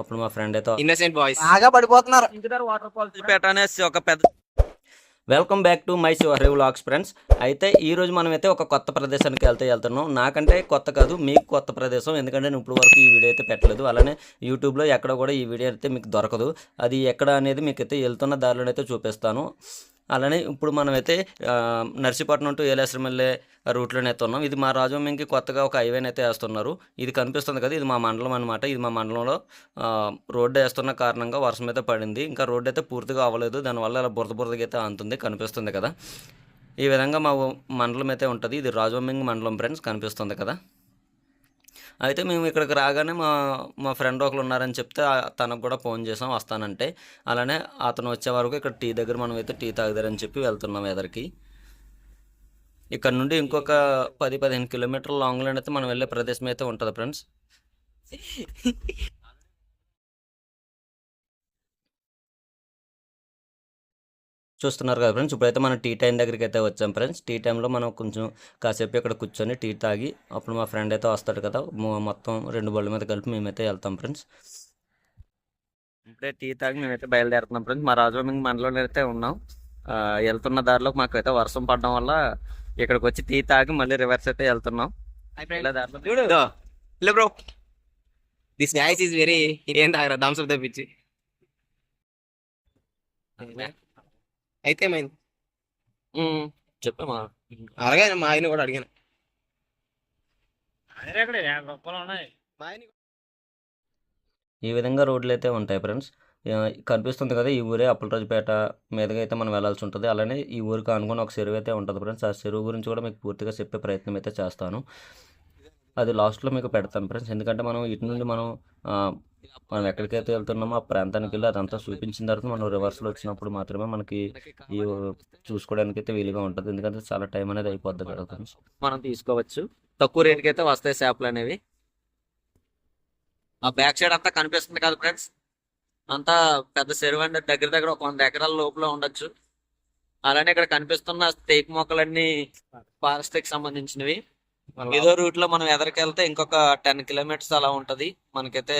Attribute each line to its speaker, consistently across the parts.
Speaker 1: అప్పుడు మా ఫ్రెండ్ అయితే
Speaker 2: ఇన్నోసెంట్ బాయ్స్
Speaker 3: బాగా పడిపోతున్నారు.
Speaker 1: వాటర్ ఫాల్స్ పెట్టనేసి ఒక పెద్ద welcome back to my Shivahari vlogs friends అయితే ఈ రోజు మనమైతే ఒక కొత్త ప్రదేశానికి వెళ్తే వెళ్తున్నాం. నాకంటే కొత్త కాదు మీకు కొత్త ప్రదేశం. ఎందుకంటే నేను ఇప్పుడు వరకు ఈ వీడియో అయితే పెట్టలేదు. అలానే యూట్యూబ్లో ఎక్కడ కూడా ఈ వీడియో అయితే మీకు దొరకదు. అది ఎక్కడ అనేది మీకు అయితే వెళ్తున్న దారిలో అయితే చూపిస్తాను. అలానే ఇప్పుడు మనమైతే నర్సీపట్నం టు ఏలేశ్వరం వెళ్ళే రూట్లోనే అయితే ఉన్నాం. ఇది మా రాజమంకి కొత్తగా ఒక హైవేని అయితే వేస్తున్నారు. ఇది కనిపిస్తుంది కదా ఇది మా మండలం అనమాట ఇది మా మండలంలో రోడ్డు వేస్తున్న కారణంగా వర్షం అయితే పడింది. ఇంకా రోడ్డు అయితే పూర్తిగా అవ్వలేదు. దానివల్ల ఇలా బురద బురదగా అయితే అంతుంది కనిపిస్తుంది కదా. ఈ విధంగా మా మండలం అయితే ఉంటుంది. ఇది రాజవమింగ్ మండలం ఫ్రెండ్స్ కనిపిస్తుంది కదా. అయితే మేము ఇక్కడికి రాగానే మా మా ఫ్రెండ్ ఒకరు ఉన్నారని చెప్తే తనకు కూడా ఫోన్ చేసాం వస్తానంటే. అలానే అతను వచ్చే వరకు ఇక్కడ టీ దగ్గర మనం అయితే టీ తాగుదారని చెప్పి వెళ్తున్నాం ఎదరికి. ఇక్కడ నుండి ఇంకొక పది పదిహేను కిలోమీటర్ల లాంగ్లో అయితే మనం వెళ్ళే ప్రదేశం అయితే ఉంటుంది ఫ్రెండ్స్ చూస్తున్నారు కదా ఫ్రెండ్స్ ఇప్పుడైతే మనం టీ టైం దగ్గరికి అయితే వచ్చాం ఫ్రెండ్స్ టీ టైంలో మనం కొంచెం కాసేపు ఇక్కడ కూర్చొని టీ తాగి అప్పుడు మా ఫ్రెండ్ అయితే వస్తాడు కదా. మొత్తం రెండు బళ్ళ మీద కలిపి మేమైతే వెళ్తాం ఫ్రెండ్స్ ఇప్పుడే టీ తాగి మేమైతే బయలుదేరుతున్నాం ఫ్రెండ్స్ మా రాజమండ్రి మండలంలో అయితే ఉన్నాం. వెళ్తున్న దారిలో మాకు అయితే వర్షం పడడం వల్ల ఇక్కడికి వచ్చి టీ తాగి మళ్ళీ రివర్స్ అయితే వెళ్తున్నాం. దారిలో.
Speaker 2: Bro this match is very ఏం తాగరా? థమ్స్ అప్ తెప్పించి. అయితే ఏమైంది?
Speaker 1: ఉమ్, చెప్పమ్మా
Speaker 2: అలాగే మా ఆయన కూడా అడిగాను.
Speaker 1: ఈ విధంగా రోడ్లు అయితే ఉంటాయి ఫ్రెండ్స్. కనిపిస్తుంది కదా ఈ ఊరే అప్పలరాజుపేట మీదుగా అయితే మనం వెళ్ళాల్సి ఉంటుంది. అలానే ఈ ఊరికి అనుకుని ఒక చెరువు అయితే ఉంటుంది ఫ్రెండ్స్. ఆ చెరువు గురించి కూడా మీకు పూర్తిగా చెప్పే ప్రయత్నం అయితే చేస్తాను. అది లాస్ట్లో మీకు పెడతాను ఫ్రెండ్స్ ఎందుకంటే మనం ఇటు నుండి మనం మనం ఎక్కడికైతే వెళ్తున్నామో ఆ ప్రాంతానికి వెళ్ళి అదంతా చూపించిన తర్వాత మనం రివర్స్లో వచ్చినప్పుడు మాత్రమే మనకి ఈ చూసుకోవడానికి అయితే వీలుగా ఉంటుంది. ఎందుకంటే చాలా టైం అనేది అయిపోద్ది కదా ఫ్రెండ్స్ మనం తీసుకోవచ్చు. తక్కువ రేటుకి అయితే వస్తాయి చేపలు అనేవి. ఆ బ్యాక్ సైడ్ అంతా కనిపిస్తుంది కదా ఫ్రెండ్స్ అంతా పెద్ద చెరువు అండి. దగ్గర దగ్గర ఒక వంద ఎకరాల లోపల ఉండొచ్చు. అలానే ఇక్కడ కనిపిస్తున్న తేక్ మొక్కలన్నీ ఫారెస్ట్కి సంబంధించినవి. ఇదో రూట్లో మనం ఎదరికెళ్తే ఇంకొక టెన్ కిలోమీటర్స్ అలా ఉంటది. మనకైతే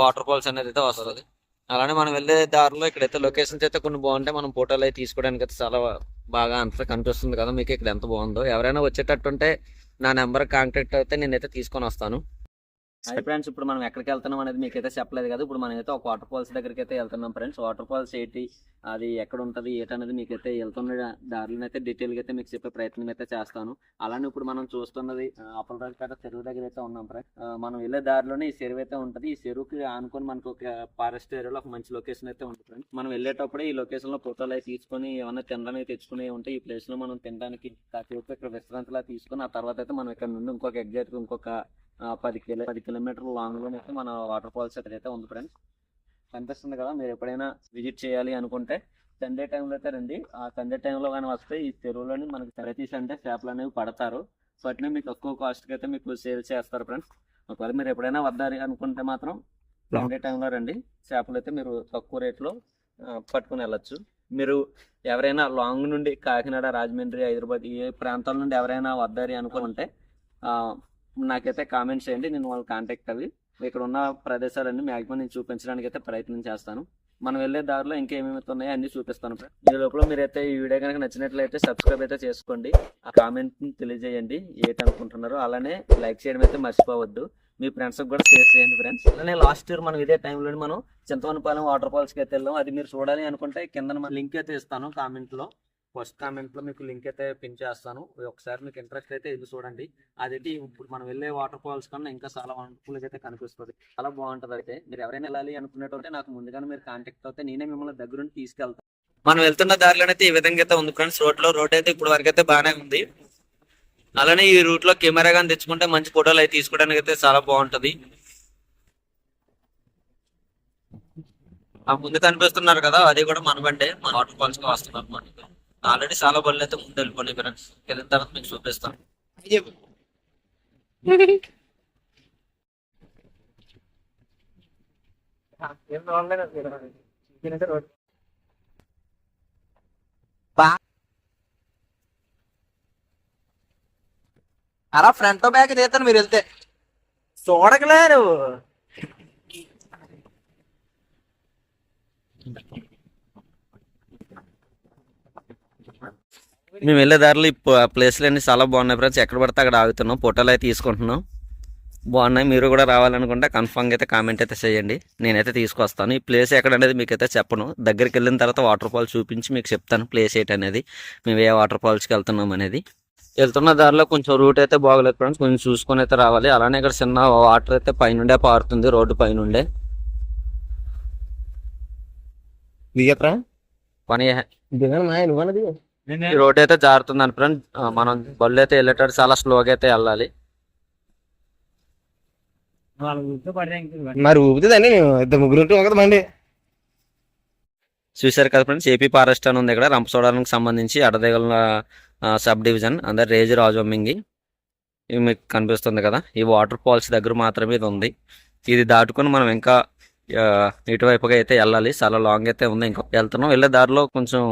Speaker 1: వాటర్ ఫాల్స్ అనేది అయితే వస్తుంది. అలానే మనం వెళ్ళే దారిలో ఇక్కడైతే లొకేషన్స్ అయితే కొన్ని బాగుంటాయి. మనం ఫోటోలు అయితే తీసుకోవడానికి అయితే చాలా బాగా అంత కనిపిస్తుంది కదా. మీకు ఇక్కడ ఎంత బాగుందో. ఎవరైనా వచ్చేటట్టు ఉంటే నా నెంబర్ కాంటాక్ట్ అయితే నేనైతే తీసుకొని వస్తాను. ఫ్రెండ్స్ ఇప్పుడు మనం ఎక్కడికి వెళ్తున్నాం అనేది మీకు అయితే చెప్పలేదు కదా. ఇప్పుడు మనం అయితే ఒక వాటర్ ఫాల్స్ దగ్గరికి అయితే వెళ్తున్నాం ఫ్రెండ్స్. వాటర్ ఫాల్స్ ఏంటి? అది ఎక్కడ ఉంటుంది? ఏంటనేది మీకు అయితే వెళ్తున్న దారిలో అయితే డీటెయిల్గా అయితే మీకు చెప్పే ప్రయత్నం అయితే చేస్తాను. అలానే ఇప్పుడు మనం చూస్తున్నది అప్పలరాజుపేట చెరువు దగ్గర అయితే ఉన్నాం ఫ్రెండ్స్ మనం వెళ్ళే దారిలోనే ఈ చెరువు అయితే ఉంటుంది. ఈ చెరువుకి ఆనుకొని మనకు ఒక ఫారెస్ట్ ఏరియాలో ఒక మంచి లొకేషన్ అయితే ఉంటుంది ఫ్రెండ్స్. మనం వెళ్ళేటప్పుడే ఈ లొకేషన్లో ఫోటోలు అయితే తీసుకొని ఏమన్నా తినడానికి తెచ్చుకునే ఉంటే ఈ ప్లేస్లో మనం తినడానికి కాసేపు ఇక్కడ విశ్రాంతిలా తీసుకొని ఆ తర్వాత అయితే మనం ఇక్కడ నుండి ఇంకొక ఎగ్జాక్ట్ ఇంకొక పది కిలో పది కిలోమీటర్ల లాంగ్లో అయితే మన వాటర్ ఫాల్స్ అయితే అయితే ఉంది ఫ్రెండ్స్ కనిపిస్తుంది కదా. మీరు ఎప్పుడైనా విజిట్ చేయాలి అనుకుంటే సండే టైంలో అయితే రండి. ఆ సండే టైంలో కానీ వస్తే ఈ చెరువులోని మనకి ప్రతి సండే చేపలు అనేవి పడతారు. వాటిని మీకు తక్కువ కాస్ట్కి అయితే మీకు సేల్ చేస్తారు ఫ్రెండ్స్ ఒకవేళ మీరు ఎప్పుడైనా వద్దాలి అనుకుంటే మాత్రం సండే టైంలో రండి. చేపలు అయితే మీరు తక్కువ రేట్లో పట్టుకుని వెళ్ళొచ్చు. మీరు ఎవరైనా లాంగ్ నుండి కాకినాడ రాజమండ్రి హైదరాబాద్ ఏ ప్రాంతాల నుండి ఎవరైనా వద్దారి అనుకుంటే నాకైతే కామెంట్స్ చేయండి నేను వాళ్ళు కాంటాక్ట్ అవి. ఇక్కడ ఉన్న ప్రదేశాలన్నీ మ్యాక్సిమం నేను చూపించడానికి అయితే ప్రయత్నం చేస్తాను. మనం వెళ్ళే దారిలో ఇంకేమేమి ఉన్నాయో అన్ని చూపిస్తాను ఈ లోపల మీరైతే ఈ వీడియో కనుక నచ్చినట్లయితే సబ్స్క్రైబ్ అయితే చేసుకోండి. ఆ కామెంట్ తెలియజేయండి ఏంటనుకుంటున్నారో అలానే లైక్ చేయడం అయితే మర్చిపోవద్దు. మీ ఫ్రెండ్స్ కూడా షేర్ చేయండి ఫ్రెండ్స్ అలానే లాస్ట్ ఇయర్ మనం ఇదే టైంలో మనం చింతవనపాలెం వాటర్ ఫాల్స్కి అయితే వెళ్ళాం. అది మీరు చూడాలి అనుకుంటే కింద లింక్ అయితే ఇస్తాను కామెంట్లో ఫస్ట్ కామెంట్లో మీకు లింక్ అయితే పిన్ చేస్తాను. ఒకసారి మీకు ఇంట్రెస్ట్ అయితే ఇది చూడండి. అదైతే ఇప్పుడు మనం వెళ్ళే వాటర్ ఫాల్స్ కన్నా ఇంకా చాలా వండర్ఫుల్ అయితే కనిపిస్తుంది. చాలా బాగుంటది అయితే. మీరు ఎవరైనా వెళ్ళాలి అనుకునేటంటే నాకు ముందుగానే మీరు కాంటాక్ట్ అవుతే నేనే మిమ్మల్ని దగ్గరుండి తీసుకెళ్తాను మనం వెళ్తున్న దారిలోనైతే ఈ విధంగా అయితే ఉంది ఫ్రెండ్స్ రోడ్లో రోడ్ అయితే ఇప్పుడు వరకు అయితే బాగానే ఉంది. అలానే ఈ రూట్లో కెమెరా కానీ తెచ్చుకుంటే మంచి ఫోటోలు అయితే తీసుకోవడానికి అయితే చాలా బాగుంటుంది. ఆ ముందు కనిపిస్తున్నారు కదా అది కూడా మన బండే. మన వాటర్ ఫాల్స్కి వస్తున్నారు అన్నమాట ఆల్రెడీ చాలా బళ్ళు అయితే ముందు వెళ్ళిపోయి ఫ్రెండ్స్ వెళ్ళిన తర్వాత మీకు చూపిస్తాను.
Speaker 2: చెప్పు
Speaker 3: అలా ఫ్రంట్ బ్యాక్ తీస్తాను మీరు వెళ్తే. చూడకలే నువ్వు.
Speaker 1: మేము వెళ్ళే దారిలో ఈ ప్లేస్లు అన్ని చాలా బాగున్నాయి ఫ్రెండ్స్. ఎక్కడ పడితే అక్కడ ఆగుతున్నాం. ఫోటోలు అయితే తీసుకుంటున్నాం. బాగున్నాయి. మీరు కూడా రావాలనుకుంటే కన్ఫామ్గా అయితే కామెంట్ అయితే చేయండి. నేనైతే తీసుకొస్తాను. ఈ ప్లేస్ ఎక్కడ అనేది మీకు అయితే చెప్పను. దగ్గరికి వెళ్ళిన తర్వాత వాటర్ ఫాల్స్ చూపించి మీకు చెప్తాను. ప్లేస్ ఏంటి అనేది. మేము ఏ వాటర్ ఫాల్స్కి వెళ్తున్నాం అనేది. వెళ్తున్న దారిలో కొంచెం రూట్ అయితే బాగలేదు ఫ్రెండ్స్. కొంచెం చూసుకొని అయితే రావాలి. అలానే ఇక్కడ చిన్న వాటర్ అయితే పైనుండే పారుతుంది. రోడ్డు పైనుండే.
Speaker 2: దిగట్రా?
Speaker 1: పని
Speaker 2: దిగను
Speaker 1: ఈ రోడ్ అయితే జారుతుంది ఫ్రెండ్. మనం బళ్ళు అయితే వెళ్ళేటప్పుడు చాలా స్లోగా అయితే వెళ్ళాలి.
Speaker 2: మరి ఊపుతుందండి ఇద్దరు ముగ్గురు ఉంటే బండి.
Speaker 1: చూశారు కదా ఫ్రెండ్స్ ఏపీ ఫారెస్ట్ అని ఉంది ఇక్కడ రంపచోడవరానికి సంబంధించి అడదగల సబ్ డివిజన్ అందరు రేజ్ రాజొమ్మింగి ఇవి మీకు కనిపిస్తుంది కదా ఈ వాటర్ ఫాల్స్ దగ్గర మాత్రమే ఇది ఉంది. ఇది దాటుకొని మనం ఇంకా ఇటువైపుగా అయితే వెళ్ళాలి. చాలా లాంగ్ అయితే ఉంది. ఇంకా వెళ్తున్నాం. వెళ్ళే దారిలో కొంచెం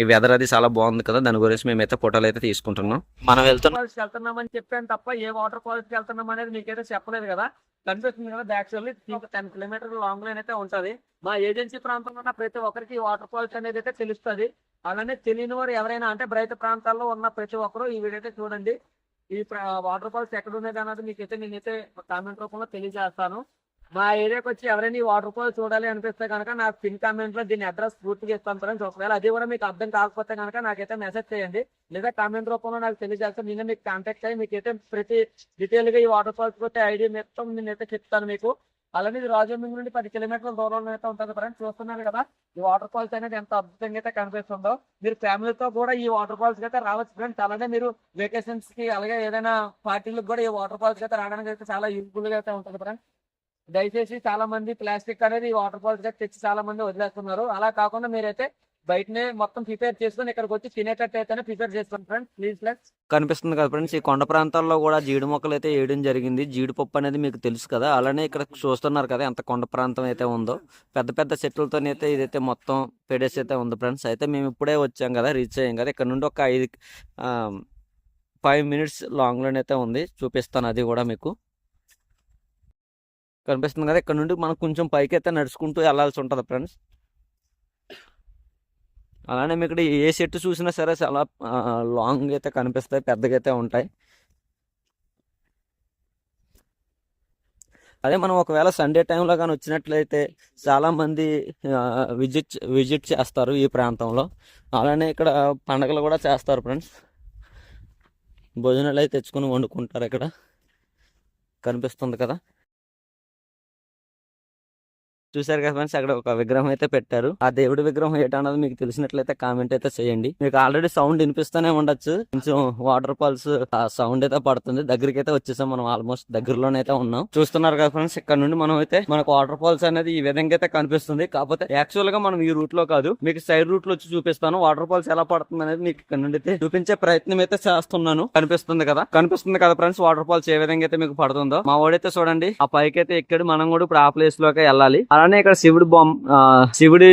Speaker 1: ఈ వెదర్ అది చాలా బాగుంది కదా దాని గురించి మేమైతే ఫోటోలు అయితే తీసుకుంటున్నాం. మనం వెళ్తున్నాం వెళ్తున్నామని చెప్పాను తప్ప ఏ వాటర్ ఫాల్స్ వెళ్తున్నాం అనేది మీకైతే చెప్పలేదు కదా. కనిపిస్తుంది కదా back ten kilometer long line అయితే ఉంటది. మా ఏజెన్సీ ప్రాంతంలో ఉన్న ప్రతి ఒక్కరికి వాటర్ ఫాల్స్ అనేది అయితే తెలుస్తుంది. అలానే తెలియని వారు ఎవరైనా అంటే బయట ప్రాంతాల్లో ఉన్న ప్రతి ఒక్కరు ఈ వీడియో అయితే చూడండి. ఈ వాటర్ ఫాల్స్ ఎక్కడ ఉన్నది అన్నది మీకైతే నేనైతే కామెంట్ రూపంలో తెలియజేస్తాను. మా ఏరియాకి వచ్చి ఎవరైనా ఈ వాటర్ ఫాల్ చూడాలి అనిపిస్తే కనుక నాకు పిన్ కామెంట్లో దీని అడ్రస్ పూర్తిగా ఇస్తాను ఫ్రెండ్స్. ఒకవేళ అది కూడా మీకు అర్థం కాకపోతే కనుక నాకైతే మెసేజ్ చేయండి. లేదా కామెంట్ రూపంలో నాకు తెలియజేస్తాను నేను మీకు కాంటాక్ట్ అయ్యి మీకైతే ప్రతి డీటెయిల్గా ఈ వాటర్ ఫాల్స్ కొట్టే ఐడియా మొత్తం నేనైతే చెప్తాను మీకు. అలానే ఇది రాజమండ్రి నుండి పది కిలోమీటర్ల దూరంలో అయితే ఉంటుంది ఫ్రెండ్స్. చూస్తున్నారు కదా ఈ వాటర్ ఫాల్స్ అనేది ఎంత అద్భుతంగా అయితే కనిపిస్తుందో. మీరు ఫ్యామిలీతో కూడా ఈ వాటర్ ఫాల్స్ అయితే రావచ్చు ఫ్రెండ్స్. అలానే మీరు వెకేషన్స్కి అలాగే ఏదైనా పార్టీలకు కూడా ఈ వాటర్ ఫాల్స్ అయితే రావడానికి అయితే చాలా యూజ్ఫుల్గా అయితే ఉంటుంది ఫ్రెండ్స్. దయచేసి చాలా మంది ప్లాస్టిక్ అనేది వాటర్ ఫాల్స్గా తెచ్చి చాలా మంది వదిలేస్తున్నారు. అలా కాకుండా మీరైతే బయటనే మొత్తం ప్రిపేర్ చేసుకుని ఇక్కడికి వచ్చి తినేటట్టు అయితేనే ప్రిపేర్ చేసుకోండి ఫ్రెండ్స్. Please friends. కనిపిస్తుంది కదా ఫ్రెండ్స్ ఈ కొండ ప్రాంతాల్లో కూడా జీడి మొక్కలు అయితే వేయడం జరిగింది. జీడిపప్పు అనేది మీకు తెలుసు కదా అలానే ఇక్కడ చూస్తున్నారు కదా ఎంత కొండ ప్రాంతం అయితే ఉందో. పెద్ద పెద్ద చెట్లతోనైతే ఇదైతే మొత్తం పెడేసి అయితే ఉంది ఫ్రెండ్స్. అయితే మేము ఇప్పుడే వచ్చాం కదా రీచ్ అయ్యాం కదా. ఇక్కడ నుండి ఒక ఐదు ఫైవ్ మినిట్స్ లాంగ్లోనైతే అయితే ఉంది. చూపిస్తాను అది కూడా మీకు. కనిపిస్తుంది కదా ఇక్కడ నుండి మనం కొంచెం పైకి అయితే నడుచుకుంటూ వెళ్ళాల్సి ఉంటుంది ఫ్రెండ్స్ అలానే మీకు ఇక్కడ ఏ చెట్టు చూసినా సరే చాలా లాంగ్ అయితే కనిపిస్తాయి పెద్దగా అయితే ఉంటాయి. అదే మనం ఒకవేళ సండే టైంలో కానీ వచ్చినట్లయితే చాలామంది విజిట్ విజిట్ చేస్తారు ఈ ప్రాంతంలో. అలానే ఇక్కడ పండగలు కూడా చేస్తారు ఫ్రెండ్స్ భోజనాలు అయితే తెచ్చుకొని వండుకుంటారు ఇక్కడ. కనిపిస్తుంది కదా. చూసారు కదా ఫ్రెండ్స్ అక్కడ ఒక విగ్రహం అయితే పెట్టారు. ఆ దేవుడి విగ్రహం ఏంటన్నది మీకు తెలిసినట్లయితే కామెంట్ అయితే చేయండి. మీకు ఆల్రెడీ సౌండ్ వినిపిస్తూనే ఉండొచ్చు. కొంచెం వాటర్ ఫాల్స్ ఆ సౌండ్ అయితే పడుతుంది. దగ్గరికి అయితే వచ్చేసాం మనం ఆల్మోస్ట్ దగ్గరలోనే అయితే ఉన్నాం. చూస్తున్నారు కదా ఫ్రెండ్స్ ఇక్కడ నుండి మనం అయితే మనకు వాటర్ ఫాల్స్ అనేది ఈ విధంగా అయితే కనిపిస్తుంది. కాకపోతే యాక్చువల్గా మనం ఈ రూట్లో కాదు మీకు సైడ్ రూట్లో వచ్చి చూపిస్తాను. వాటర్ ఫాల్స్ ఎలా పడుతుంది అనేది మీకు ఇక్కడ నుండి అయితే చూపించే ప్రయత్నం అయితే చేస్తున్నాను. కనిపిస్తుంది కదా? కనిపిస్తుంది కదా ఫ్రెండ్స్ వాటర్ ఫాల్స్ ఏ విధంగా అయితే మీకు పడుతుందో. మా వాడైతే చూడండి ఆ పైకి అయితే ఎక్కడు. మనం కూడా ఇప్పుడు ఆ ప్లేస్లోకి వెళ్ళాలి. అలానే ఇక్కడ శివుడి బొమ్మ శివుడి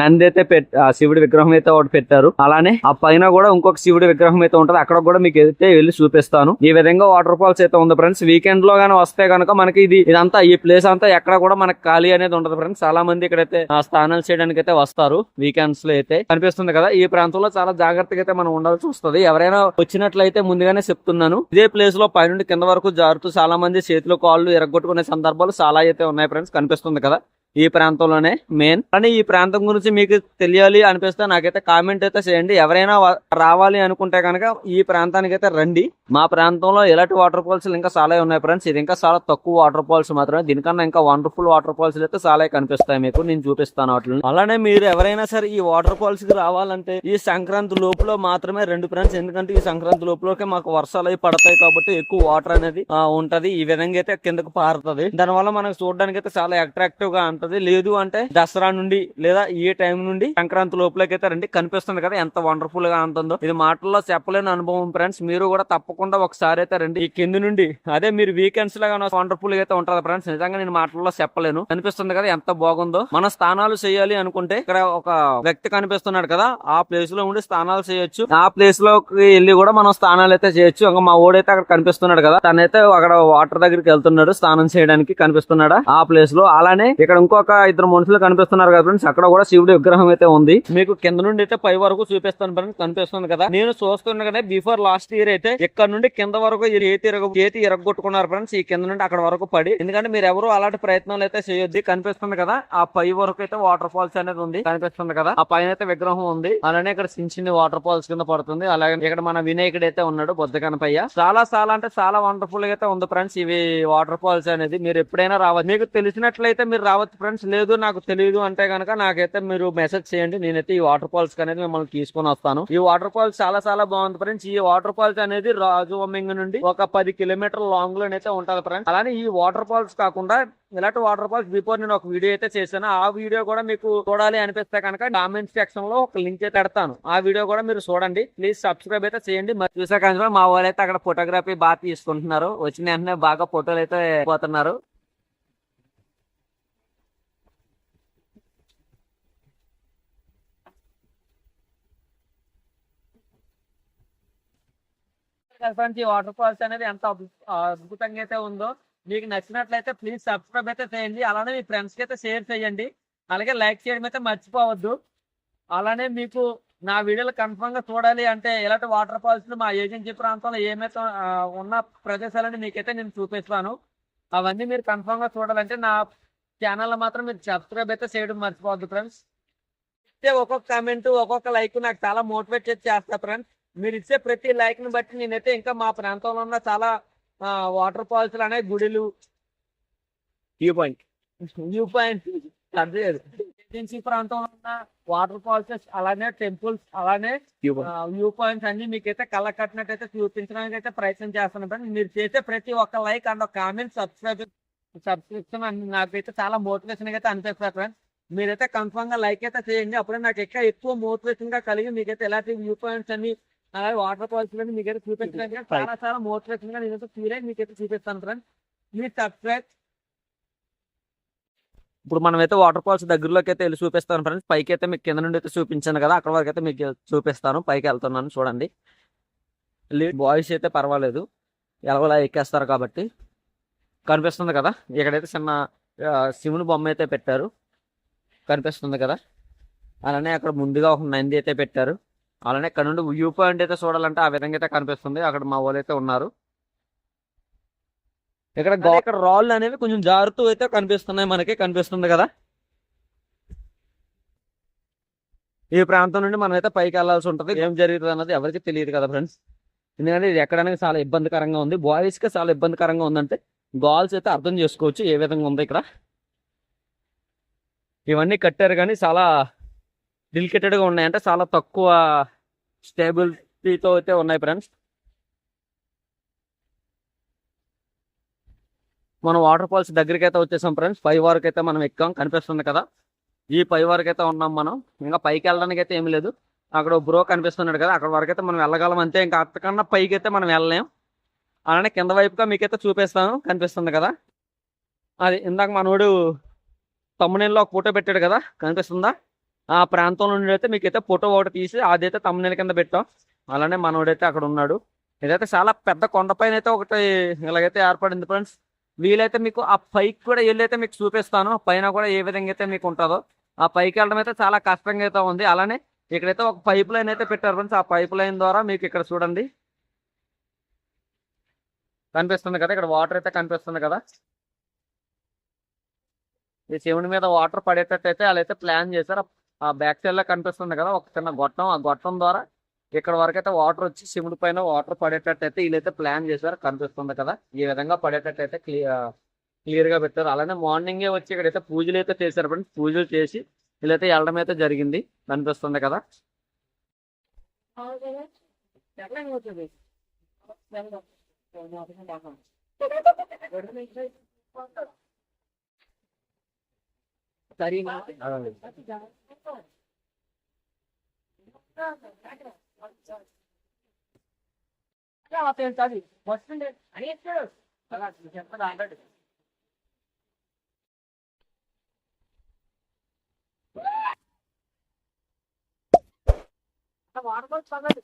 Speaker 1: నంది అయితే పెట్ ఆ శివుడి విగ్రహం అయితే ఒకటి పెట్టారు. అలానే ఆ పైన కూడా ఇంకొక శివుడి విగ్రహం అయితే ఉంటది. అక్కడ కూడా మీకు అయితే వెళ్ళి చూపిస్తాను. ఈ విధంగా వాటర్ ఫాల్స్ అయితే ఉంది ఫ్రెండ్స్. వీకెండ్లో గానీ వస్తే కనుక మనకి ఇది ఇదంతా ఈ ప్లేస్ అంతా ఎక్కడ కూడా మనకి ఖాళీ అనేది ఉండదు ఫ్రెండ్స్. చాలా మంది ఇక్కడైతే ఆ, స్నానాలు చేయడానికి అయితే వస్తారు వీకెండ్స్లో అయితే. కనిపిస్తుంది కదా ఈ ప్రాంతంలో చాలా జాగ్రత్తగా అయితే మనం ఉండాల్సి వస్తుంది. ఎవరైనా వచ్చినట్లయితే ముందుగానే చెప్తున్నాను. ఇదే ప్లేస్లో పైనుండి కింద వరకు జారుతూ చాలా మంది చేతులు కాళ్ళు ఎరగొట్టుకునే సందర్భాలు చాలా అయితే ఉన్నాయి ఫ్రెండ్స్. కనిపిస్తుంది కదా. ఈ ప్రాంతంలోనే మెయిన్ కానీ ఈ ప్రాంతం గురించి మీకు తెలియాలి అనిపిస్తే నాకైతే కామెంట్ అయితే చేయండి. ఎవరైనా రావాలి అనుకుంటే కనుక ఈ ప్రాంతానికి అయితే రండి. మా ప్రాంతంలో ఇలాంటి వాటర్ ఫాల్స్ ఇంకా చాలా ఉన్నాయి ఫ్రెండ్స్ ఇది ఇంకా చాలా తక్కువ వాటర్ ఫాల్స్ మాత్రమే. దీనికన్నా ఇంకా వండర్ఫుల్ వాటర్ ఫాల్స్ అయితే చాలా కనిపిస్తాయి మీకు. నేను చూపిస్తాను వాటిని. అలానే మీరు ఎవరైనా సరే ఈ వాటర్ ఫాల్స్కి రావాలంటే ఈ సంక్రాంతి లోపల మాత్రమే రెండు ఫ్రెండ్స్ ఎందుకంటే ఈ సంక్రాంతి లోపలకే మాకు వర్షాలు అవి పడతాయి కాబట్టి ఎక్కువ వాటర్ అనేది ఉంటది. ఈ విధంగా అయితే కిందకు పారుతుంది. దానివల్ల మనకు చూడడానికి అయితే చాలా అట్రాక్టివ్గా ఉంటది. లేదు అంటే దసరా నుండి లేదా ఈ టైం నుండి సంక్రాంతి లోపలకైతే రండి. కనిపిస్తుంది కదా ఎంత వండర్ఫుల్గా ఉంటుందో. ఇది మాటల్లో చెప్పలేని అనుభవం ఫ్రెండ్స్ మీరు కూడా తప్పకుండా ఒకసారి అయితే రండి. ఈ కింది నుండి అదే మీరు వీకెండ్స్ లాగా వండర్ఫుల్గా అయితే ఉంటది ఫ్రెండ్స్ నిజంగా నేను మాటల్లో చెప్పలేను. కనిపిస్తుంది కదా ఎంత బాగుందో. మన స్థానాలు చేయాలి అనుకుంటే ఇక్కడ ఒక వ్యక్తి కనిపిస్తున్నాడు కదా. ఆ ప్లేస్లో ఉండి స్థానాలు చేయొచ్చు. ఆ ప్లేస్లోకి వెళ్ళి కూడా మనం స్థానాలు అయితే చేయొచ్చు. ఇంకా మా ఓడైతే అక్కడ కనిపిస్తున్నాడు కదా. తనైతే అక్కడ వాటర్ దగ్గరికి వెళ్తున్నాడు స్నానం చేయడానికి కనిపిస్తున్నాడా. ఆ ప్లేస్లో అలానే ఇక్కడ ఇంకో ఇంకొక ఇద్దరు మనుషులు కనిపిస్తున్నారు కదా ఫ్రెండ్స్ అక్కడ కూడా శివుడి విగ్రహం అయితే ఉంది. మీకు కింద నుండి అయితే పై వరకు చూపిస్తాను ఫ్రెండ్స్ కనిపిస్తుంది కదా. నేను చూస్తుండగానే బిఫోర్ లాస్ట్ ఇయర్ అయితే ఇక్కడ నుండి కింద వరకు చేతి ఇరగ చేతి ఇరగొట్టుకున్నారు ఫ్రెండ్స్ ఈ కింద నుండి అక్కడ వరకు పడి. ఎందుకంటే మీరు ఎవరు అలాంటి ప్రయత్నాలు అయితే చేయొద్దు. కనిపిస్తుంది కదా ఆ పై వరకు అయితే వాటర్ ఫాల్స్ అనేది ఉంది. కనిపిస్తుంది కదా ఆ పైన అయితే విగ్రహం ఉంది. అలానే ఇక్కడ చిన్న చిన్న వాటర్ ఫాల్స్ కింద పడుతుంది. అలాగే ఇక్కడ మన వినాయకుడు అయితే ఉన్నాడు బొద్ద కనపయ్య. చాలా చాలా అంటే చాలా వండర్ఫుల్ అయితే ఉంది ఫ్రెండ్స్ ఇవి వాటర్ ఫాల్స్ అనేది. మీరు ఎప్పుడైనా రావచ్చు మీకు తెలిసినట్లయితే మీరు రావచ్చు ఫ్రెండ్స్ లేదు నాకు తెలియదు అంటే కనుక నాకైతే మీరు మెసేజ్ చేయండి. నేనైతే ఈ వాటర్ ఫాల్స్ అనేది మిమ్మల్ని తీసుకొని వస్తాను. ఈ వాటర్ ఫాల్స్ చాలా చాలా బాగుంది ఫ్రెండ్స్ ఈ వాటర్ ఫాల్స్ అనేది రాజువమ్మింగ్ నుండి ఒక పది కిలోమీటర్ లాంగ్ లోనైతే ఉంటది ఫ్రెండ్స్ అలానే ఈ వాటర్ ఫాల్స్ కాకుండా ఇలాంటి వాటర్ ఫాల్స్ బిఫోర్ నేను ఒక వీడియో అయితే చేశాను. ఆ వీడియో కూడా మీకు చూడాలి అనిపిస్తే కనుక కామెంట్ సెక్షన్లో ఒక లింక్ అయితే పెడతాను. ఆ వీడియో కూడా మీరు చూడండి. ప్లీజ్ సబ్స్క్రైబ్ అయితే చేయండి. మరి చూసే కానీ మా వాళ్ళు అయితే అక్కడ ఫోటోగ్రఫీ బాగా తీసుకుంటున్నారు. వచ్చిన వెంటనే బాగా ఫోటోలు అయితే పోతున్నారు. ఫ్రెండ్స్ ఈ వాటర్ ఫాల్స్ అనేది ఎంత అద్భుతంగా అయితే ఉందో మీకు నచ్చినట్లయితే ప్లీజ్ సబ్స్క్రైబ్ అయితే చేయండి. అలానే మీ ఫ్రెండ్స్కి అయితే షేర్ చేయండి. అలాగే లైక్ చేయడం అయితే మర్చిపోవద్దు. అలానే మీకు నా వీడియోలు కన్ఫర్మ్గా చూడాలి అంటే ఇలాంటి వాటర్ ఫాల్స్ మా ఏజెన్సీ ప్రాంతంలో ఏమైతే ఉన్న ప్రదేశాలని మీకైతే నేను చూపిస్తాను. అవన్నీ మీరు కన్ఫర్మ్గా చూడాలంటే నా ఛానల్లో మాత్రం మీరు సబ్స్క్రైబ్ అయితే చేయడం మర్చిపోవద్దు ఫ్రెండ్స్ ఇచ్చే ఒక్కొక్క కామెంట్ ఒక్కొక్క లైక్ నాకు చాలా మోటివేట్ చేసి చేస్తా ఫ్రెండ్స్ మీరు ఇచ్చే ప్రతి లైక్ని బట్టి నేనైతే ఇంకా మా ప్రాంతంలో ఉన్న చాలా వాటర్ ఫాల్స్ అనే గుడిలు.
Speaker 2: View point.
Speaker 1: View point. Agency ప్రాంతంలో ఉన్న వాటర్ ఫాల్స్ అలానే టెంపుల్స్ అలానే
Speaker 2: వ్యూ పాయింట్.
Speaker 1: వ్యూ పాయింట్స్ అన్ని మీకైతే కళ్ళ కట్టినట్టయితే చూపించడానికి అయితే ప్రయత్నం చేస్తున్నాను మీరు చేసే ప్రతి ఒక్క like and comment subscribe subscription అన్ని నాకైతే చాలా మోటివేషన్ అయితే అనిపిస్తారు ఫ్రెండ్స్. మీరైతే కన్ఫర్మ్గా లైక్ అయితే చేయండి. అప్పుడే నాకు ఇంకా ఎక్కువ మోటివేషన్గా కలిగి మీకైతే ఎలాంటి వ్యూ పాయింట్స్ అన్ని అలాగే వాటర్ ఫాల్స్ అన్ని మీకైతే చూపించడానికి చాలా చాలా మోటివేషన్గా నేనైతే క్లియర్ మీకైతే చూపిస్తాను ఫ్రెండ్స్ మీరు సబ్స్క్రైబ్ ఇప్పుడు మనమైతే వాటర్ ఫాల్స్ దగ్గరలోకి అయితే వెళ్ళి చూపిస్తాను ఫ్రెండ్స్ పైకి అయితే మీకు కింద నుండి అయితే చూపించాను కదా అక్కడ వరకు అయితే మీకు చూపిస్తాను. పైకి వెళ్తున్నాను చూడండి. బాయ్స్ అయితే పర్వాలేదు. ఎలాగోలా ఎక్కేస్తారు కాబట్టి. కనిపిస్తుంది కదా ఇక్కడైతే చిన్న శివుని బొమ్మ అయితే పెట్టారు. కనిపిస్తుంది కదా. అలానే అక్కడ ముందుగా ఒక నంది అయితే పెట్టారు. అలానే ఇక్కడ నుండి వ్యూ పాయింట్ అయితే చూడాలంటే ఆ విధంగా అయితే కనిపిస్తుంది. అక్కడ మా వాళ్ళు అయితే ఉన్నారు. ఇక్కడ ఇక్కడ రాళ్ళు అనేవి కొంచెం జారుతూ అయితే కనిపిస్తున్నాయి. మనకి కనిపిస్తుంది కదా. ఈ ప్రాంతం నుండి మనం అయితే పైకి వెళ్ళాల్సి ఉంటది. ఏం జరుగుతుంది అన్నది ఎవరికి తెలియదు కదా ఫ్రెండ్స్. ఎందుకంటే ఇది ఎక్కడానికి చాలా ఇబ్బందికరంగా ఉంది. బాయ్స్కి చాలా ఇబ్బందికరంగా ఉందంటే గర్ల్స్ అయితే అర్థం చేసుకోవచ్చు. ఏ విధంగా ఉంది ఇక్కడ. ఇవన్నీ కట్టారు కానీ చాలా డెలికేటెడ్గా ఉన్నాయి అంటే చాలా తక్కువ స్టేబిలిటీతో అయితే ఉన్నాయి ఫ్రెండ్స్. మనం వాటర్ ఫాల్స్ దగ్గరికి అయితే వచ్చేసాం ఫ్రెండ్స్. పై వరకు అయితే మనం ఎక్కాం. కనిపిస్తుంది కదా? ఈ పై వరకు అయితే ఉన్నాం మనం. ఇంకా పైకి వెళ్ళడానికి అయితే ఏమి లేదు. అక్కడ బ్రో కనిపిస్తున్నాడు కదా? అక్కడ వరకు అయితే మనం వెళ్ళగలం అంతే. ఇంకా అంతకన్నా పైకి అయితే మనం వెళ్ళలేం. అలానే కింద వైపుగా మీకైతే చూపిస్తాను. కనిపిస్తుంది కదా? అది ఇందాక మనోడు తమ్మునేల్లో ఒక ఫోటో పెట్టాడు కదా? కనిపిస్తుందా? ఆ ప్రాంతం నుండి అయితే మీకైతే ఫోటో ఒకటి తీసి అదైతే తమ్మునేల కింద పెట్టాం. అలానే మనోడైతే అక్కడ ఉన్నాడు. ఇదైతే చాలా పెద్ద కొండపైన అయితే ఒకటి ఇలాగైతే ఏర్పడింది ఫ్రెండ్స్ వీలైతే మీకు ఆ పైకి కూడా వెళ్ళైతే మీకు చూపిస్తాను. పైన కూడా ఏ విధంగా అయితే మీకు ఉంటుందో. ఆ పైకి వెళ్ళడం అయితే చాలా కష్టంగా అయితే ఉంది. అలానే ఇక్కడైతే ఒక పైప్ లైన్ అయితే పెట్టారు ఫ్రెండ్స్ ఆ పైప్ లైన్ ద్వారా మీకు ఇక్కడ చూడండి. కనిపిస్తుంది కదా ఇక్కడ వాటర్ అయితే కనిపిస్తుంది కదా. ఈ శివుని మీద వాటర్ పడేటట్టు అయితే వాళ్ళైతే ప్లాన్ చేశారు. ఆ బ్యాక్ సైడ్లో కనిపిస్తుంది కదా ఒక చిన్న గొట్టం. ఆ గొట్టం ద్వారా ఇక్కడ వరకు అయితే వాటర్ వచ్చి సిమెంట్ పైన వాటర్ పడేటట్టు అయితే వీళ్ళైతే ప్లాన్ చేశారు కనిపిస్తుంది కదా. ఈ విధంగా పడేటట్టు అయితే క్లియర్గా పెట్టారు. అలానే మార్నింగే వచ్చి ఇక్కడ అయితే పూజలు అయితే చేశారు ఫ్రెండ్స్. పూజలు చేసి వీళ్ళైతే వెళ్ళడం అయితే జరిగింది కనిపిస్తుంది కదా.
Speaker 3: సరేనా వస్తుండే అని చెప్పాడు. అలా చెప్పదు ఆల్రెడీ వాడుకోవచ్చు చదవండి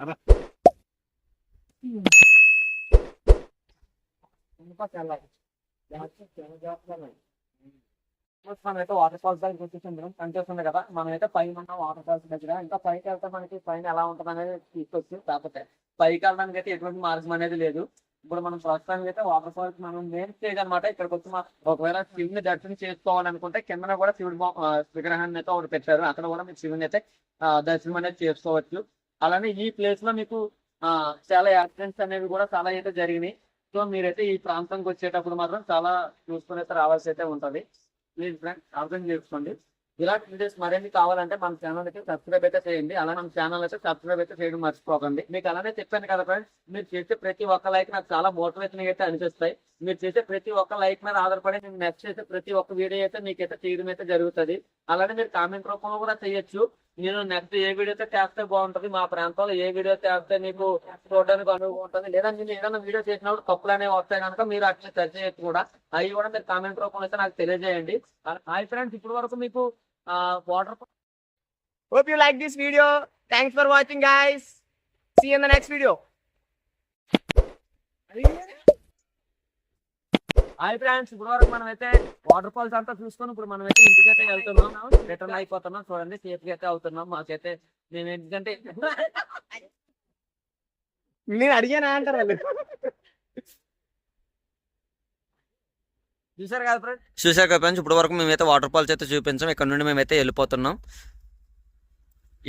Speaker 3: అలా పక్క వెళ్ళాలి చాలా జాగ్రత్తగా మనం అయితే వాటర్ ఫాల్స్ దగ్గర వచ్చేసాం కనిపిస్తుంది కదా మనం అయితే పైన ఉన్న వాటర్ ఫాల్స్ దగ్గర ఇంకా పైకి వెళ్తే మనకి పైన ఎలా ఉంటుంది అనేది తీసుకొచ్చి కాకపోతే పైకి వెళ్ళడానికి అయితే ఎటువంటి మార్గం అనేది లేదు ఇప్పుడు మనం ప్రస్తుతానికి అయితే వాటర్ ఫాల్స్ మనం మెయిన్ స్టేజ్ అనమాట ఇక్కడికి వచ్చి ఒకవేళ శివుని దర్శనం చేసుకోవాలనుకుంటే కిందన కూడా శివుడి విగ్రహాన్ని అయితే ఒకటి పెట్టారు అక్కడ కూడా మీకు శివుని అయితే దర్శనం అనేది చేసుకోవచ్చు అలానే ఈ ప్లేస్లో మీకు చాలా యాక్సిడెంట్స్ అనేవి కూడా చాలా అయితే జరిగినాయి. సో మీరైతే ఈ ప్రాంతంకి వచ్చేటప్పుడు మాత్రం చాలా చూసుకుని అయితే రావాల్సి అయితే ఉంటుంది. ప్లీజ్ ఫ్రెండ్స్ అర్థం చేసుకోండి. ఇలాంటి వీడియోస్ మరిన్ని కావాలంటే మన ఛానల్ అయితే సబ్స్క్రైబ్ అయితే చేయండి. అలా మన ఛానల్ అయితే సబ్స్క్రైబ్ అయితే చేయడం మర్చిపోకండి. మీకు అలానే చెప్పాను కదా ఫ్రెండ్స్ మీరు చేసే ప్రతి ఒక్క లైక్ నాకు చాలా మోటివేషన్ అయితే అనిపిస్తాయి. మీరు చేసే ప్రతి ఒక్క లైక్ మీద ఆధారపడి నేను నెక్స్ట్ చేసే ప్రతి ఒక్క వీడియో అయితే మీకైతే చేయడం అయితే జరుగుతుంది. అలానే మీరు కామెంట్ రూపంలో కూడా చేయొచ్చు. నేను నెక్స్ట్ ఏ వీడియో అయితే చేస్తే బాగుంటది మా ప్రాంతంలో ఏ వీడియో చేస్తే నీకు చూడడానికి అనుభవం ఉంటుంది లేదా నేను ఏదైనా వీడియో చేసినప్పుడు తప్పులు అనేవి వస్తాయి కనుక మీరు అట్లా సెర్చ్ చేయొచ్చు కూడా అవి కూడా మీరు కామెంట్ రూపంలో అయితే నాకు తెలియజేయండి హాయ్ ఫ్రెండ్స్ ఇప్పటి వరకు మీకు water
Speaker 2: hope you like this video thanks for watching guys. See you next video next.
Speaker 3: Hi friends ఇప్పుడు వరకు మనం అయితే వాటర్ ఫాల్స్ అంతా చూసుకొని ఇప్పుడు మనం అయితే ఇంటికి అయితే వెళ్తున్నాం రిటర్న్ అయిపోతున్నాం. చూడండి సేఫ్గా అయితే అవుతున్నాం. మాకైతే మేము ఎందుకంటే
Speaker 2: నేను అడిగానా అంటారు వాళ్ళు
Speaker 3: చూసారు కదా ఫ్రెండ్స్?
Speaker 1: చూసారు కదా ఫ్రెండ్స్ ఇప్పుడు వరకు మేమైతే వాటర్ ఫాల్స్ అయితే చూపించాం. ఇక్కడ నుండి మేమైతే వెళ్ళిపోతున్నాం.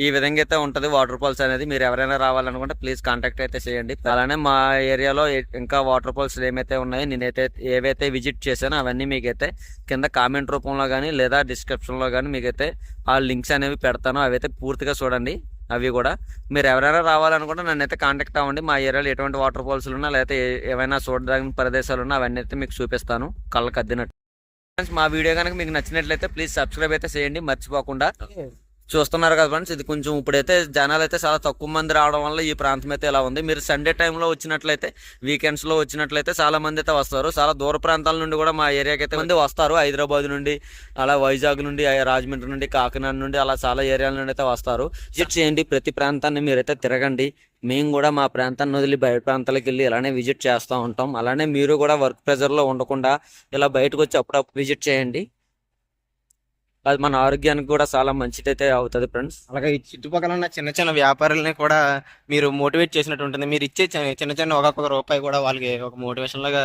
Speaker 1: ఈ విధంగా అయితే ఉంటుంది వాటర్ ఫాల్స్ అనేది. మీరు ఎవరైనా రావాలనుకుంటే ప్లీజ్ కాంటాక్ట్ అయితే చేయండి. అలానే మా ఏరియాలో ఇంకా వాటర్ ఫాల్స్ ఏమైతే ఉన్నాయో నేనైతే ఏవైతే విజిట్ చేశానో అవన్నీ మీకైతే కింద కామెంట్ రూపంలో కానీ లేదా డిస్క్రిప్షన్లో కానీ మీకైతే ఆ లింక్స్ అనేవి పెడతాను. అవైతే పూర్తిగా చూడండి. అవి కూడా మీరు ఎవరైనా రావాలనుకుంటే నన్ను అయితే కాంటాక్ట్ అవ్వండి. మా ఏరియాలో ఎటువంటి వాటర్ ఫాల్స్ ఉన్నా లేకపోతే ఏమైనా ఏవైనా చూడదగిన ప్రదేశాలు ఉన్నా అవన్నీ అయితే మీకు చూపిస్తాను. కళ్ళకు అద్దినట్టు ఫ్రెండ్స్ మా వీడియో కనుక మీకు నచ్చినట్లయితే ప్లీజ్ సబ్స్క్రైబ్ అయితే చేయండి. మర్చిపోకుండా చూస్తున్నారు కదా ఫ్రెండ్స్ ఇది కొంచెం ఇప్పుడైతే జనాలు అయితే చాలా తక్కువ మంది రావడం వల్ల ఈ ప్రాంతం అయితే ఇలా ఉంది. మీరు సండే టైంలో వచ్చినట్లయితే వీకెండ్స్లో వచ్చినట్లయితే చాలా మంది అయితే వస్తారు. చాలా దూర ప్రాంతాల నుండి కూడా మా ఏరియాకి అయితే మంది వస్తారు. హైదరాబాద్ నుండి అలా వైజాగ్ నుండి రాజమండ్రి నుండి కాకినాడ నుండి అలా చాలా ఏరియాల నుండి అయితే వస్తారు. విజిట్ చేయండి. ప్రతి ప్రాంతాన్ని మీరైతే తిరగండి. మేము కూడా మా ప్రాంతాన్ని వదిలి బయట ప్రాంతాలకు వెళ్ళి ఇలానే విజిట్ చేస్తూ ఉంటాం. అలానే మీరు కూడా వర్క్ ప్రెజర్లో ఉండకుండా ఇలా బయటకు వచ్చి అప్పుడప్పుడు విజిట్ చేయండి. అది మన ఆరోగ్యానికి కూడా చాలా మంచిదైతే అవుతుంది ఫ్రెండ్స్
Speaker 2: అలాగే ఈ చుట్టుపక్కల ఉన్న చిన్న చిన్న వ్యాపారులని కూడా మీరు మోటివేట్ చేసినట్టు ఉంటుంది. మీరు ఇచ్చే చిన్న చిన్న ఒక్కొక్క రూపాయి కూడా వాళ్ళకి ఒక మోటివేషన్ లాగా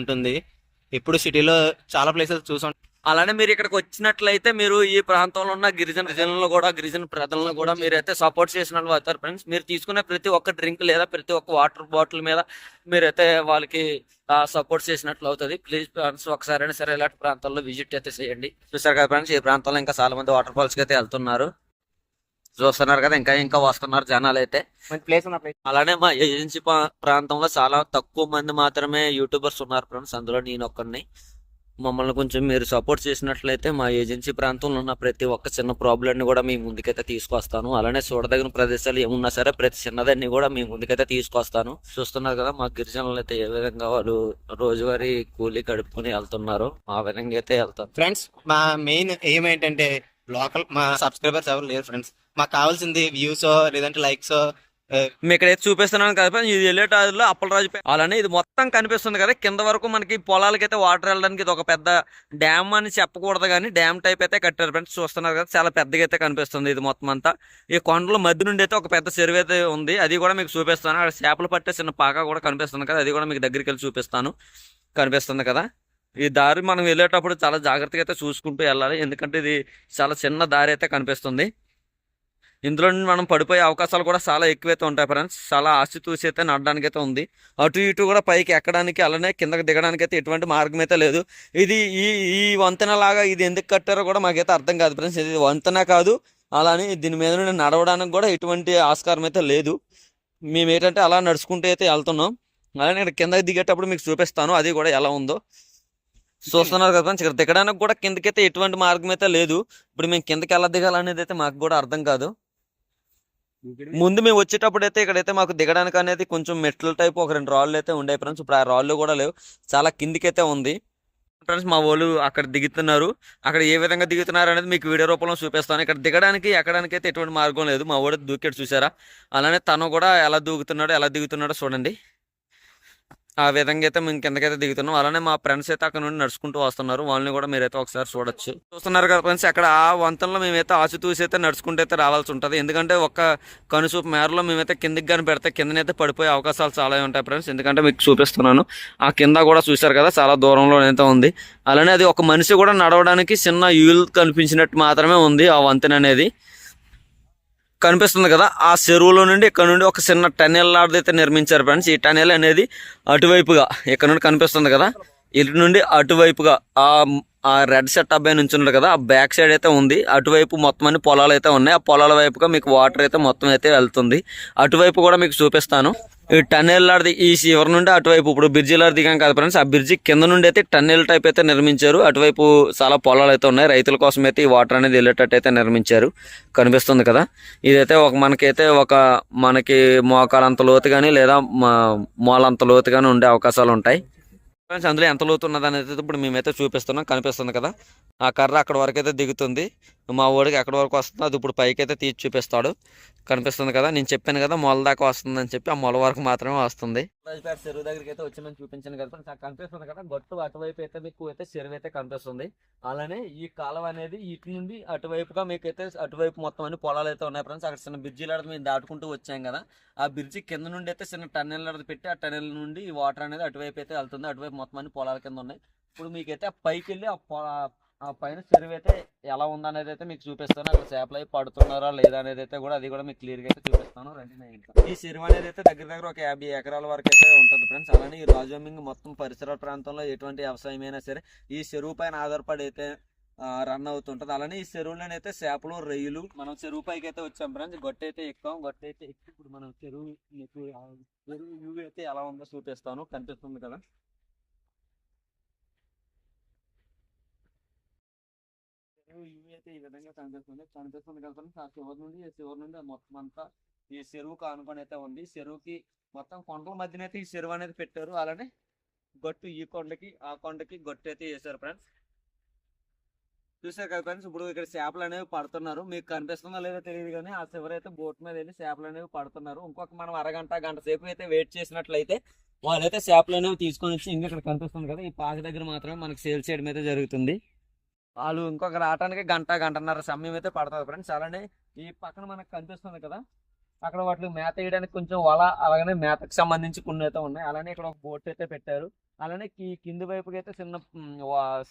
Speaker 2: ఉంటుంది. ఎప్పుడు సిటీలో చాలా ప్లేసెస్ చూసాం
Speaker 1: అలానే మీరు ఇక్కడికి వచ్చినట్లయితే మీరు ఈ ప్రాంతంలో ఉన్న గిరిజన గిరిజనులు కూడా గిరిజన ప్రజలను కూడా మీరైతే సపోర్ట్ చేసిన అవుతారు ఫ్రెండ్స్ మీరు తీసుకునే ప్రతి ఒక్క డ్రింక్ లేదా ప్రతి ఒక్క వాటర్ బాటిల్ మీద మీరైతే వాళ్ళకి సపోర్ట్ చేసినట్లు అవుతుంది. ప్లీజ్ ఫ్రెండ్స్ ఒకసారైనా సరే ఇలాంటి ప్రాంతాల్లో విజిట్ అయితే చేయండి. చూసారు కదా ఫ్రెండ్స్ ఈ ప్రాంతంలో ఇంకా చాలా మంది వాటర్ ఫాల్స్కి అయితే వెళ్తున్నారు. చూస్తున్నారు కదా ఇంకా ఇంకా వస్తున్నారు జనాలు అయితే.
Speaker 2: ప్లేస్
Speaker 1: అలానే మా ఏజెన్సీ ప్రాంతంలో చాలా తక్కువ మంది మాత్రమే యూట్యూబర్స్ ఉన్నారు ఫ్రెండ్స్ అందులో నేను ఒక్కడిని. మమ్మల్ని కొంచెం మీరు సపోర్ట్ చేసినట్లయితే మా ఏజెన్సీ ప్రాంతంలో ఉన్న ప్రతి ఒక్క చిన్న ప్రాబ్లమ్ని కూడా మీ ముందుకైతే తీసుకొస్తాను. అలానే చూడదగిన ప్రదేశాలు ఏమున్నా సరే ప్రతి చిన్నదాన్ని కూడా మీ ముందుకైతే తీసుకొస్తాను. చూస్తున్నారు కదా మా గిరిజనులు అయితే ఏ విధంగా వాళ్ళు రోజువారీ కూలీ గడుపుకొని వెళ్తున్నారు ఆ విధంగా అయితే వెళ్తారు.
Speaker 2: ఫ్రెండ్స్ మా మెయిన్ ఎయిమ్ ఏంటంటే లోకల్ మా సబ్స్క్రైబర్స్ ఎవరు లేరు ఫ్రెండ్స్ మాకు కావాల్సింది వ్యూస్ లేదంటే లైక్స్
Speaker 1: మీకు ఇక్కడైతే చూపిస్తున్నాను కదా ఇది వెళ్ళేటాదిలో అప్పలరాజు అలానే ఇది మొత్తం కనిపిస్తుంది కదా కింద వరకు మనకి పొలాలకైతే వాటర్ వెళ్ళడానికి ఇది ఒక పెద్ద డ్యామ్ అని చెప్పకూడదు కానీ డ్యామ్ టైప్ అయితే కట్టారు ఫ్రెండ్స్ చూస్తున్నారు కదా చాలా పెద్దగా అయితే కనిపిస్తుంది ఇది మొత్తం అంతా. ఈ కొండల మధ్య నుండి అయితే ఒక పెద్ద చెరువు అయితే ఉంది అది కూడా మీకు చూపిస్తాను. అక్కడ చేపలు పట్టే చిన్న పాక కూడా కనిపిస్తుంది కదా అది కూడా మీకు దగ్గరికి వెళ్ళి చూపిస్తాను. కనిపిస్తుంది కదా. ఈ దారి మనం వెళ్ళేటప్పుడు చాలా జాగ్రత్తగా అయితే చూసుకుంటూ వెళ్ళాలి ఎందుకంటే ఇది చాలా చిన్న దారి అయితే కనిపిస్తుంది. ఇందులో నుండి మనం పడిపోయే అవకాశాలు కూడా చాలా ఎక్కువైతే ఉంటాయి ఫ్రెండ్స్ చాలా ఆశతూసి అయితే నడడానికి అయితే ఉంది. అటు ఇటు కూడా పైకి ఎక్కడానికి అలానే కిందకి దిగడానికి అయితే ఎటువంటి మార్గం అయితే లేదు. ఇది ఈ ఈ వంతెన లాగా ఇది ఎందుకు కట్టారో కూడా మాకైతే అర్థం కాదు ఫ్రెండ్స్ ఇది వంతెన కాదు. అలానే దీని మీద నుండి నడవడానికి కూడా ఎటువంటి ఆస్కారం అయితే లేదు. మేము ఏంటంటే అలా నడుచుకుంటూ అయితే వెళ్తున్నాం. అలానే ఇక్కడ కిందకి దిగేటప్పుడు మీకు చూపిస్తాను. అది కూడా ఎలా ఉందో. చూస్తున్నారు కదా ఫ్రెండ్స్ ఇక్కడ దిగడానికి కూడా కిందకైతే ఎటువంటి మార్గం అయితే లేదు. ఇప్పుడు మేము కిందకి ఎలా దిగాలనేది అయితే మాకు కూడా అర్థం కాదు. ముందు మేము వచ్చేటప్పుడు అయితే ఇక్కడైతే మాకు దిగడానికి అనేది కొంచెం మెట్ల టైప్ ఒక రెండు రాళ్ళు అయితే ఉండే ఫ్రెండ్స్. ఇప్పుడు ఆ రాళ్ళు కూడా లేవు. చాలా కిందికైతే ఉంది. ఫ్రెండ్స్ మా వాళ్ళు అక్కడ దిగుతున్నారు. అక్కడ ఏ విధంగా దిగుతున్నారు అనేది మీకు వీడియో రూపంలో చూపిస్తాను. ఇక్కడ దిగడానికి ఎక్కడానికి అయితే ఎటువంటి మార్గం లేదు. మా వాడు దూకాడు చూసారా అలానే తను కూడా ఎలా దూకుతున్నాడో ఎలా దిగుతున్నాడో చూడండి. ఆ విధంగా అయితే మేము కిందకైతే దిగుతున్నాం. అలానే మా ఫ్రెండ్స్ అయితే అక్కడ నుండి నడుచుకుంటూ వస్తున్నారు. వాళ్ళని కూడా మీరైతే ఒకసారి చూడొచ్చు. చూస్తున్నారు కదా ఫ్రెండ్స్ అక్కడ ఆ వంతెనలో మేమైతే ఆచితూసి అయితే నడుచుకుంటూ అయితే రావాల్సి ఉంటుంది. ఎందుకంటే ఒక్క కనుసూపు మేరలో మేమైతే కిందకి కానీ పెడితే కిందనైతే పడిపోయే అవకాశాలు చాలా ఉంటాయి ఫ్రెండ్స్. ఎందుకంటే మీకు చూపిస్తున్నాను. ఆ కింద కూడా చూశారు కదా చాలా దూరంలో అయితే ఉంది. అలానే అది ఒక మనిషి కూడా నడవడానికి చిన్న యూల్ కనిపించినట్టు మాత్రమే ఉంది ఆ వంతెన అనేది. కనిపిస్తుంది కదా ఆ చెరువులో నుండి ఇక్కడ నుండి ఒక చిన్న టనెల్ లాంటిది అయితే నిర్మించారు ఫ్రెండ్స్. ఈ టనెల్ అనేది అటువైపుగా ఇక్కడ నుండి కనిపిస్తుంది కదా ఇటు నుండి అటువైపుగా ఆ ఆ రెడ్ సెట్ అబ్బాయి నుంచి ఉన్నాడు కదా ఆ బ్యాక్ సైడ్ అయితే ఉంది. అటువైపు మొత్తం అన్ని పొలాలు అయితే ఉన్నాయి. ఆ పొలాల వైపుగా మీకు వాటర్ అయితే మొత్తం అయితే వెళ్తుంది. అటువైపు కూడా మీకు చూపిస్తాను. ఈ టన్నెల్ ఈ చివరి నుండి అటువైపు ఇప్పుడు బ్రిడ్జిలాడి దిగాం కదా ఫ్రెండ్స్ ఆ బ్రిడ్జి కింద నుండి అయితే టన్నెల్ టైప్ అయితే నిర్మించారు. అటువైపు చాలా పొలాలు అయితే ఉన్నాయి. రైతుల కోసం అయితే ఈ వాటర్ అనేది వెళ్ళేటట్టు అయితే నిర్మించారు. కనిపిస్తుంది కదా? ఇదైతే ఒక మనకైతే ఒక మనకి మోకాలంత లోతు కానీ లేదా మా మోలంత లోతు కానీ ఉండే అవకాశాలు ఉంటాయి. ఫ్రెండ్స్ అందులో ఎంత లోతు ఉన్నది అయితే ఇప్పుడు మేమైతే చూపిస్తున్నాం. కనిపిస్తుంది కదా? ఆ కర్ర అక్కడ వరకు అయితే దిగుతుంది. మా ఓడికి ఎక్కడ వరకు వస్తుందో అది ఇప్పుడు పైకి అయితే తీసి చూపిస్తాడు. కనిపిస్తుంది కదా నేను చెప్పాను కదా మొల దాకా వస్తుంది అని చెప్పి ఆ మొల వరకు మాత్రమే వస్తుంది. చెరువు దగ్గరికి అయితే వచ్చి మేము చూపించాను కదా నాకు కనిపిస్తుంది కదా గొట్టు అటువైపు అయితే మీకు అయితే చెరువు అయితే కనిపిస్తుంది. అలానే ఈ కాలం అనేది ఇటు నుండి అటువైపుగా మీకు అయితే అటువైపు మొత్తం అన్ని పొలాలు అయితే ఉన్నాయి ఫ్రెండ్స్. అక్కడ చిన్న బ్రిడ్జి లాంటిది మేము దాటుకుంటూ వచ్చాం కదా ఆ బ్రిడ్జి కింద నుండి అయితే చిన్న టన్నెల్ లాంటిది పెట్టి ఆ టన్నెల్ నుండి ఈ వాటర్ అనేది అటువైపు అయితే వెళ్తుంది. అటువైపు మొత్తం అన్ని పొలాల కింద ఉన్నాయి. ఇప్పుడు మీకైతే ఆ పైకి వెళ్ళి ఆ ఆ పైన చెరువు అయితే ఎలా ఉందనేది అయితే మీకు చూపిస్తాను. అక్కడ చేపలు అయితే పడుతున్నారా లేదా అనేది అయితే కూడా అది కూడా మీకు క్లియర్గా అయితే చూపిస్తాను. రండి నేను ఈ చెరువు అనేది అయితే దగ్గర దగ్గర ఒక యాభై ఎకరాల వరకు అయితే ఉంటుంది ఫ్రెండ్స్. అలానే ఈ రాజోమింగ్ మొత్తం పరిసర ప్రాంతంలో ఎటువంటి వ్యవసాయం అయినా సరే ఈ చెరువు పైన ఆధారపడి అయితే రన్ అవుతుంటది. అలానే ఈ చెరువులోనైతే చేపలు రొయ్యలు మనం చెరువు పైకి అయితే వచ్చాం ఫ్రెండ్స్. గొట్టె అయితే ఎక్కువ గొట్టె అయితే ఎక్కి ఇప్పుడు మనం చెరువు చెరువు వ్యూ అయితే ఎలా ఉందో చూపిస్తాను. కనిపిస్తుంది కదా? చెరువు అయితే ఈ విధంగా కనిపిస్తుంది కనిపిస్తుంది కదా ఆ చివరి నుండి ఈ చివరి నుండి ఆ మొత్తం అంతా ఈ చెరువుకు ఆనుకొని అయితే ఉంది చెరువుకి మొత్తం కొండల మధ్యన అయితే ఈ చెరువు అనేది పెట్టారు అలానే గట్టు ఈ కొండకి ఆ కొండకి గట్టు అయితే వేశారు ఫ్రెండ్స్ చూసారు కదా ఫ్రెండ్స్ ఇప్పుడు ఇక్కడ చేపలు అనేవి పడుతున్నారు మీకు కనిపిస్తుందో లేదో తెలియదు కానీ ఆ చివరి అయితే బోట్ మీద వెళ్ళి చేపలు అనేవి పడుతున్నారు. ఇంకొక మనం అరగంట గంట సేపు అయితే వెయిట్ చేసినట్లయితే వాళ్ళైతే చేపలు అనేవి తీసుకొని వచ్చి ఇంకా ఇక్కడ కనిపిస్తుంది కదా ఈ పాక దగ్గర మాత్రమే మనకి సేల్ చేయడం అయితే జరుగుతుంది. వాళ్ళు ఇంకొక రావడానికి గంట గంటన్నర సమయం అయితే పడుతుంది ఫ్రెండ్స్ అలానే ఈ పక్కన మనకు కనిపిస్తుంది కదా అక్కడ వాటికి మేత వేయడానికి కొంచెం వల అలాగనే మేతకు సంబంధించి కొన్ని అయితే ఉన్నాయి. అలానే ఇక్కడ ఒక బోట్ అయితే పెట్టారు. అలానే ఈ కింది వైపుకి అయితే చిన్న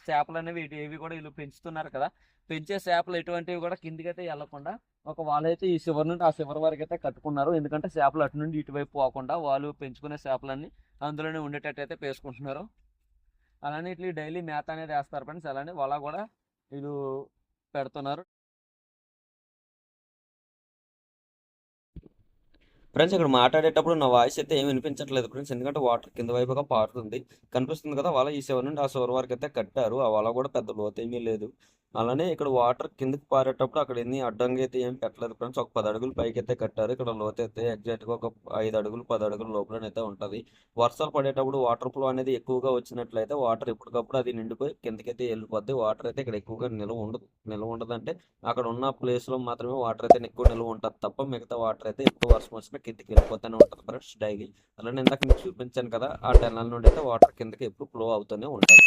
Speaker 1: చేపలు అనేవి ఇవి కూడా వీళ్ళు పెంచుతున్నారు కదా. పెంచే చేపలు ఎటువంటివి కూడా కిందికి అయితే వెళ్ళకుండా ఒక వాళ్ళు అయితే ఈ శివర్ నుండి ఆ శివరి వరకు అయితే కట్టుకున్నారు. ఎందుకంటే చేపలు అటు నుండి ఇటువైపు పోకుండా వాళ్ళు పెంచుకునే చేపలన్నీ అందులోనే ఉండేటట్టు అయితే పేసుకుంటున్నారు అలానే ఇట్లా డైలీ మేత అనేది వేస్తారు ఫ్రెండ్స్. అలానే వల కూడా వీళ్ళు పెడుతున్నారు. ఫ్రెండ్స్ ఇక్కడ మాట్లాడేటప్పుడు నా వాయిస్ అయితే ఏమి వినిపించట్లేదు ఫ్రెండ్స్. ఎందుకంటే వాటర్ కింద వైపుగా పారుతుంది. కనిపిస్తుంది కదా వాళ్ళ ఈ సెవెన్ నుండి ఆ శివరి వరకు అయితే కట్టారు. ఆ వల కూడా పెద్ద లోతేమీ లేదు. అలానే ఇక్కడ వాటర్ కిందకి పారేటప్పుడు అక్కడ ఎన్ని అడ్డంగా అయితే ఏం పెట్టలేదు ఫ్రెండ్స్ ఒక పది అడుగులు పైకి అయితే కట్టారు. ఇక్కడ లోతు అయితే ఎగ్జాక్ట్గా ఒక ఐదు అడుగులు పది అడుగుల లోపలనైతే ఉంటుంది. వర్షాలు పడేటప్పుడు వాటర్ ఫ్లో అనేది ఎక్కువగా వచ్చినట్లయితే వాటర్ ఎప్పటికప్పుడు అది నిండిపోయి కిందకైతే వెళ్ళిపోద్ది. వాటర్ అయితే ఇక్కడ ఎక్కువగా నిల్వ ఉండదు నిల్వ ఉండదు అంటే అక్కడ ఉన్న ప్లేస్లో మాత్రమే వాటర్ అయితే ఎక్కువ నిల్వ ఉంటుంది తప్ప మిగతా వాటర్ అయితే ఎక్కువ వర్షం వచ్చినా కిందకి వెళ్ళిపోతూనే ఉంటుంది ఫ్రెండ్స్ డైలీ. అలానే ఇందాక మీకు చూపించాను కదా ఆ టెనల్ నుండి అయితే వాటర్ కిందకి ఎప్పుడు ఫ్లో అవుతూనే ఉంటుంది.